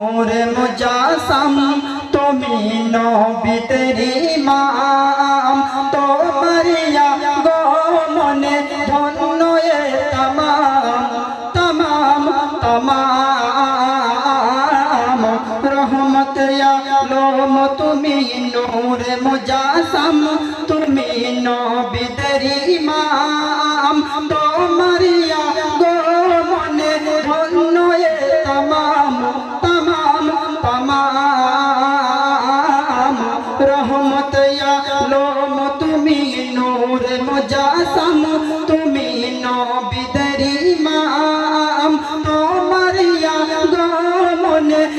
ওরে মুজাসাম, তুমি নবিতের ইমাম তোমারিয়া গো মনে ধন্য এ তমাম তমাম তমাম। রহমত আলম তুমি নূরে মুজাসাম, তুমি নবিতের ইমাম তোমারিয়া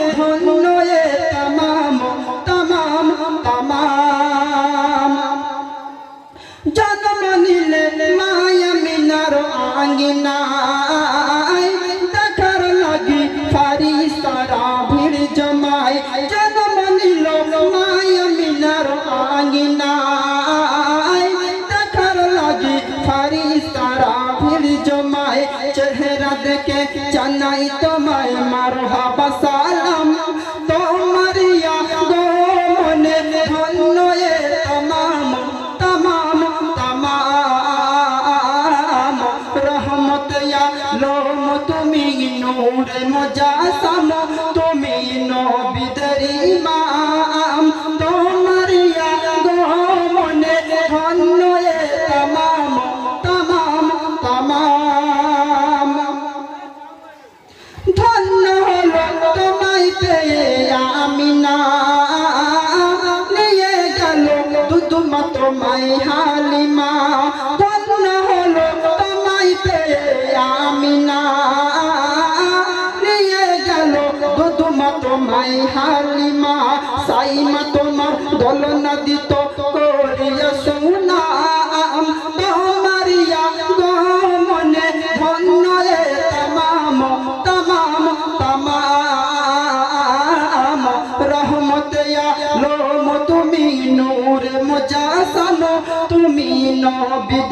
ধন্য এ তমাম তমাম তমাম জন্ম নিলে মায়া মিনার আঙ্গিনায় দেখার লাগি ফারিস্তারা ভিড় জমায় জন্ম নিল মায়া মিনার আঙ্গিনায় দেখার লাগি ফারিস্তারা ভিড় জমায় চেহারা দেখে নূর মুজাসম, তুমি নবিদের ইমাম। তোমার মনে ধন্য তমাম তমাম তমাম। ধন্য হলো তোমায় পেয়ে আমি না নিয়ে গেল দুদুমা তোমায় হালিমা। ধন্য হলো দলনা দিত করিয়া সুনাম তোমারিয়া গো মনে ধন্য তমাম তমাম তমাম। রহমত আলম তুমি নূর মুজাসম তুমি নবিদের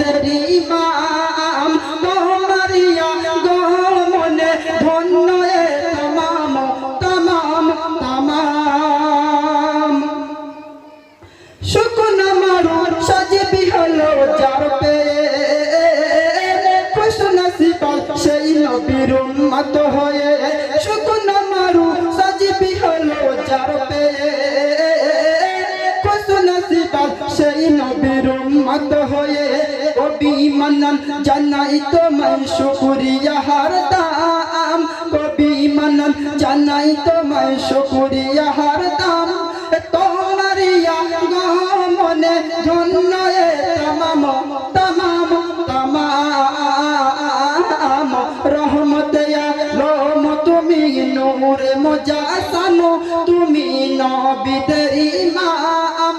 নবীর উম্মত হয়ে শুকন মারু সাজবি হলো যার পে। খুশ নসিবা সেই নবীর উম্মত হয়ে কবি মানন জানাই তোমায় শুকরিয়া হার দাম। কবি মানন জানাই তোমায় শুকরিয়া নূর মুজাসম তুমি নবীদের ইমাম